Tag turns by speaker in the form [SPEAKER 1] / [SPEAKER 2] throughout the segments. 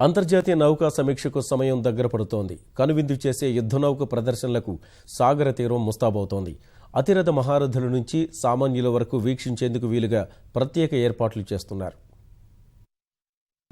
[SPEAKER 1] అంతర్జాతీయ నౌకా సమీక్షకు సమయం దగ్గర పడుతోంది. కనువిందు చేసే యుద్ధనౌక ప్రదర్శనలకు సాగర తీరం ముస్తాబవుతోంది. అతిరథ మహారథుల నుంచి సామాన్యుల వరకు వీక్షించేందుకు వీలుగా ప్రత్యేక ఏర్పాట్లు చేస్తున్నారు.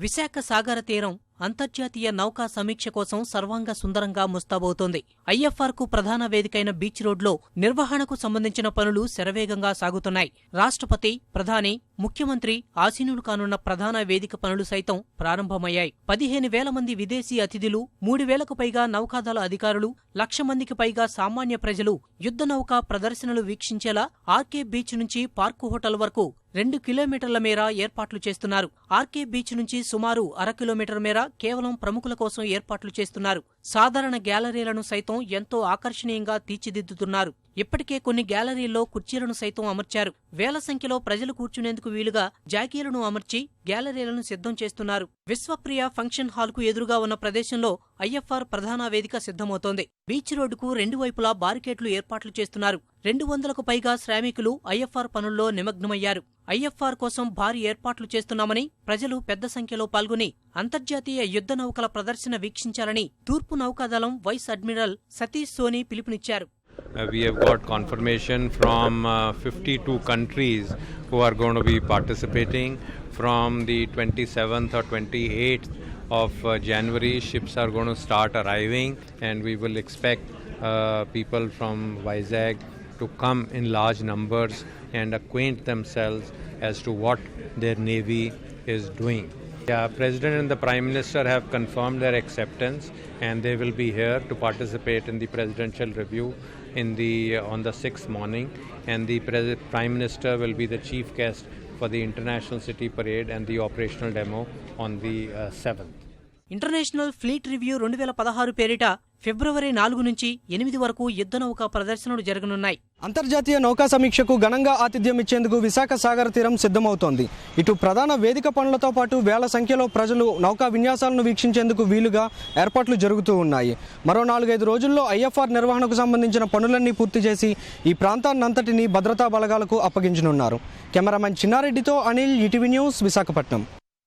[SPEAKER 2] విశాఖ సాగర తీరం అంతర్జాతీయ నౌకా సమీక్ష కోసం సర్వాంగ సుందరంగా ముస్తాబవుతోంది. ఐఎఫ్ఆర్కు ప్రధాన వేదికైన బీచ్ రోడ్లో నిర్వహణకు సంబంధించిన పనులు శరవేగంగా సాగుతున్నాయి. రాష్ట్రపతి ప్రధాని ముఖ్యమంత్రి ఆసీనులు కానున్న ప్రధాన వేదిక పనులు సైతం ప్రారంభమయ్యాయి. పదిహేను వేల మంది విదేశీ అతిథులు మూడు వేలకు పైగా నౌకాదళ అధికారులు లక్ష మందికి పైగా సామాన్య ప్రజలు యుద్ధ నౌకా ప్రదర్శనలు వీక్షించేలా ఆర్కే బీచ్ నుంచి పార్కు హోటల్ వరకు రెండు కిలోమీటర్ల మేర ఏర్పాట్లు చేస్తున్నారు. ఆర్కే బీచ్ నుంచి సుమారు అర కిలోమీటర్ మేర కేవలం ప్రముఖుల కోసం ఏర్పాట్లు చేస్తున్నారు. సాధారణ గ్యాలరీలను సైతం ఎంతో ఆకర్షణీయంగా తీర్చిదిద్దుతున్నారు. ఇప్పటికే కొన్ని గ్యాలరీల్లో కుర్చీలను సైతం అమర్చారు. వేల సంఖ్యలో ప్రజలు కూర్చునేందుకు వీలుగా జాకీలను అమర్చి గ్యాలరీలను సిద్ధం చేస్తున్నారు. విశ్వప్రియ ఫంక్షన్ హాల్కు ఎదురుగా ఉన్న ప్రదేశంలో ఐఎఫ్ఆర్ ప్రధాన వేదిక సిద్ధమవుతోంది. బీచ్ రోడ్డుకు రెండు వైపులా బారికేట్లు ఏర్పాట్లు చేస్తున్నారు. రెండు వందలకు పైగా శ్రామికులు ఐఎఫ్ఆర్ పనుల్లో నిమగ్నమయ్యారు ఐఎఫ్ఆర్ కోసం భారీ ఏర్పాట్లు చేస్తున్నామని ప్రజలు పెద్ద సంఖ్యలో పాల్గొని అంతర్జాతీయ యుద్ధ నౌకల ప్రదర్శన వీక్షించాలని తూర్పు నౌకాదళం వైస్ అడ్మిరల్ సతీష్ సోని పిలుపునిచ్చారు
[SPEAKER 3] Uh, we have got confirmation from uh, 52 countries who are going to be participating. From the 27th or 28th of uh, January, ships are going to start arriving, and we will expect uh, people from Vizag to come in large numbers and acquaint themselves as to what their navy is doing. The President and the Prime Minister have confirmed their acceptance, and they will be here to participate in the presidential review in the on the sixth morning. And the Pres- Prime Minister will be the chief guest for the International City Parade and the operational demo on the uh, seventh.
[SPEAKER 2] International fleet review రెండు వేల పదహారు పేరిట ఫిబ్రవరి నాలుగు నుంచి ఎనిమిది వరకు యుద్ధనౌక ప్రదర్శనలు జరగనున్నాయి.
[SPEAKER 4] అంతర్జాతీయ నౌకా సమీక్షకు ఘనంగా ఆతిథ్యం ఇచ్చేందుకు విశాఖ సాగర తీరం సిద్ధమవుతోంది. ఇటు ప్రధాన వేదిక పనులతో పాటు వేల సంఖ్యలో ప్రజలు నౌకా విన్యాసాలను వీక్షించేందుకు వీలుగా ఏర్పాట్లు జరుగుతూ ఉన్నాయి. మరో నాలుగైదు రోజుల్లో ఐఎఫ్ఆర్ నిర్వహణకు సంబంధించిన పనులన్నీ పూర్తి చేసి ఈ ప్రాంతాన్నంతటినీ భద్రతా బలగాలకు అప్పగించనున్నారు. కెమెరామెన్ చిన్నారెడ్డితో అనిల్ ఈటీవీ న్యూస్ విశాఖపట్నం.